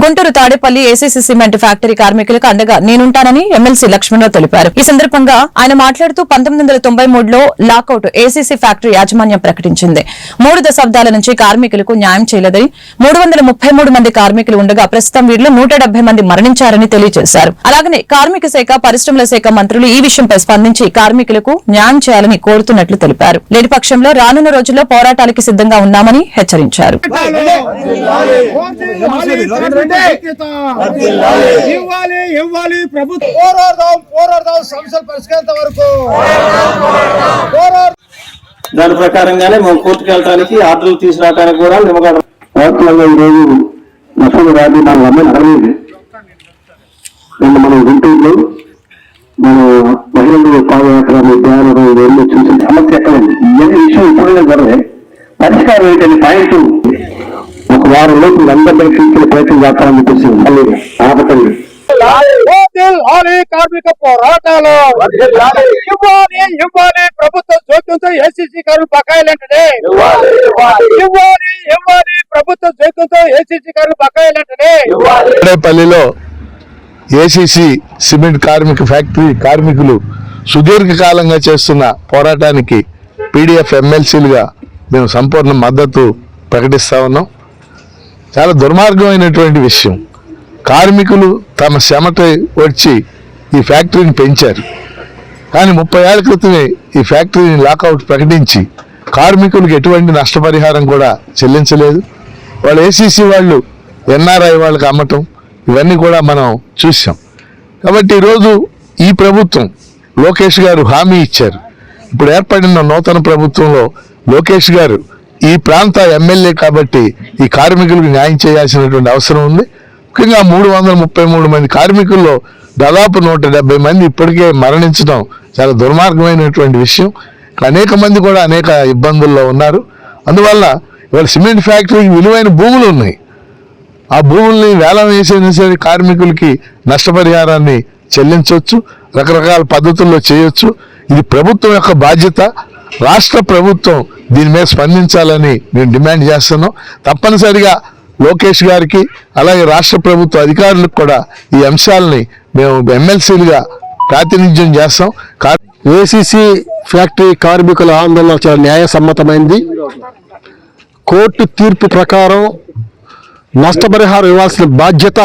Guntur Tadepalli ACC cement factory కార్మికులకు అండగా నేనుంటానని MLC Lakshmanarao తెలిపారు. ఈ సందర్భంగా ఆయన మాట్లాడుతూ పంతొమ్మిది వందల తొంభై మూడులో లాకౌట్ ఏసీసీ ఫ్యాక్టరీ యాజమాన్యం ప్రకటించింది. మూడు దశాబ్దాల నుంచి కార్మికులకు న్యాయం చేయలేదని మూడు వందల ముప్పై మూడు మంది కార్మికులు ఉండగా ప్రస్తుతం వీరిలో నూట డెబ్బై మంది మరణించారని తెలియజేశారు. అలాగనే కార్మిక శాఖ పరిశ్రమల శాఖ మంత్రులు ఈ విషయంపై స్పందించి కార్మికులకు న్యాయం చేయాలని కోరుతున్నట్లు తెలిపారు. లేని పక్షంలో రానున్న రోజుల్లో పోరాటాలకి సిద్ధంగా ఉన్నామని హెచ్చరించారు. ఇవ్వాలి ఇవ్వాలి ప్రభుత్వం. పోరాడదాం పోరాడదాం సమస్యలు పరిష్కరించ వరకు. దాని ప్రకారంగానే మేము కోర్టుకు వెళ్ళడానికి ఆర్డర్లు తీసుకురావడానికి కూడా నిమ్మగడ వాస్తవంగా ఈరోజు నష్టం రాజు మనం అమ్మ నడలేదు నిన్న మనం గుంటూరులో మన మహిళలు పాదయాత్ర ధ్యానం ఇవన్నీ చూసి సమస్య ఎక్కడ ఉంది ఇవన్నీ విషయం ఇప్పుడే జరగే పరిష్కారం ఏంటంటే పాయింట్ ఒక వారంలో మీరందరినీ తీసుకెళ్ళి ప్రయత్నం చేస్తామని చెప్పేసి మళ్ళీ ఆపకండి. కార్మిక పోరాటాలు. ఇవ్వాలి ఇవ్వాలి ప్రభుత్వం జోక్యంతో ఏసీసీ కార్మిక బకాయిలు వెంటనే ఇవ్వాలి. ఇవ్వాలి ప్రభుత్వం జోక్యంతో ఏసీసీ కార్మిక బకాయిలు తాడేపల్లిలో ఏసీసీ సిమెంట్ కార్మిక ఫ్యాక్టరీ కార్మికులు సుదీర్ఘకాలంగా చేస్తున్న పోరాటానికి పీడిఎఫ్ ఎమ్మెల్సీలుగా మేము సంపూర్ణ మద్దతు ప్రకటిస్తా ఉన్నాం. చాలా దుర్మార్గమైనటువంటి విషయం. కార్మికులు తమ శ్రమతో వచ్చి ఈ ఫ్యాక్టరీని పెంచారు. కానీ ముప్పై ఏళ్ళ క్రితమే ఈ ఫ్యాక్టరీని లాకౌట్ ప్రకటించి కార్మికులకు ఎటువంటి నష్టపరిహారం కూడా చెల్లించలేదు. వాళ్ళు ఏసీసీ వాళ్ళు ఎన్ఆర్ఐ వాళ్ళకి అమ్మటం ఇవన్నీ కూడా మనం చూసాం కాబట్టి ఈరోజు ఈ ప్రభుత్వం లోకేష్ గారు హామీ ఇచ్చారు. ఇప్పుడు ఏర్పడిన నూతన ప్రభుత్వంలో లోకేష్ గారు ఈ ప్రాంత ఎమ్మెల్యే కాబట్టి ఈ కార్మికులకు న్యాయం చేయాల్సినటువంటి అవసరం ఉంది. ముఖ్యంగా మూడు వందల ముప్పై మూడు మంది కార్మికుల్లో దాదాపు నూట డెబ్బై మంది ఇప్పటికే మరణించడం చాలా దుర్మార్గమైనటువంటి విషయం. అనేక మంది కూడా అనేక ఇబ్బందుల్లో ఉన్నారు. అందువల్ల ఇవాళ సిమెంట్ ఫ్యాక్టరీకి విలువైన భూములు ఉన్నాయి. ఆ భూముల్ని వేలం వేసైనా సరే కార్మికులకి నష్టపరిహారాన్ని చెల్లించవచ్చు. రకరకాల పద్ధతుల్లో చేయొచ్చు. ఇది ప్రభుత్వం యొక్క బాధ్యత. రాష్ట్ర ప్రభుత్వం దీని మీద స్పందించాలని మేము డిమాండ్ చేస్తున్నాం. తప్పనిసరిగా లోకేష్ గారికి అలాగే రాష్ట్ర ప్రభుత్వ అధికారులకు కూడా ఈ అంశాలని మేము ఎమ్మెల్సీలుగా ప్రాతినిధ్యం చేస్తాం. ఏసీసీ ఫ్యాక్టరీ కార్మికుల ఆందోళన చాలా న్యాయసమ్మతమైంది. కోర్టు తీర్పు ప్రకారం నష్టపరిహారం ఇవ్వాల్సిన బాధ్యత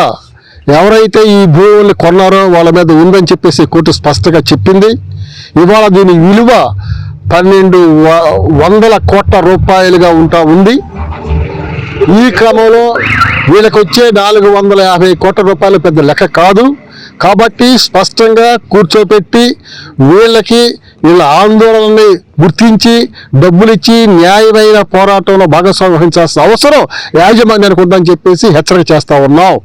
ఎవరైతే ఈ భూముల్ని కొన్నారో వాళ్ళ మీద ఉందని చెప్పేసి కోర్టు స్పష్టంగా చెప్పింది. ఇవాళ దీని విలువ పన్నెండు వ- వందల కోట్ల రూపాయలుగా ఉంటా ఉంది. ఈ క్రమంలో వీళ్ళకి వచ్చే నాలుగు వందల యాభై కోట్ల రూపాయలు పెద్ద లెక్క కాదు. కాబట్టి స్పష్టంగా కూర్చోపెట్టి వీళ్ళకి వీళ్ళ ఆందోళనని గుర్తించి డబ్బులిచ్చి న్యాయమైన పోరాటంలో భాగస్వామ్యం వహించాల్సిన అవసరం యాజమాన్యానికి ఉందని చెప్పేసి హెచ్చరిక చేస్తా ఉన్నాం.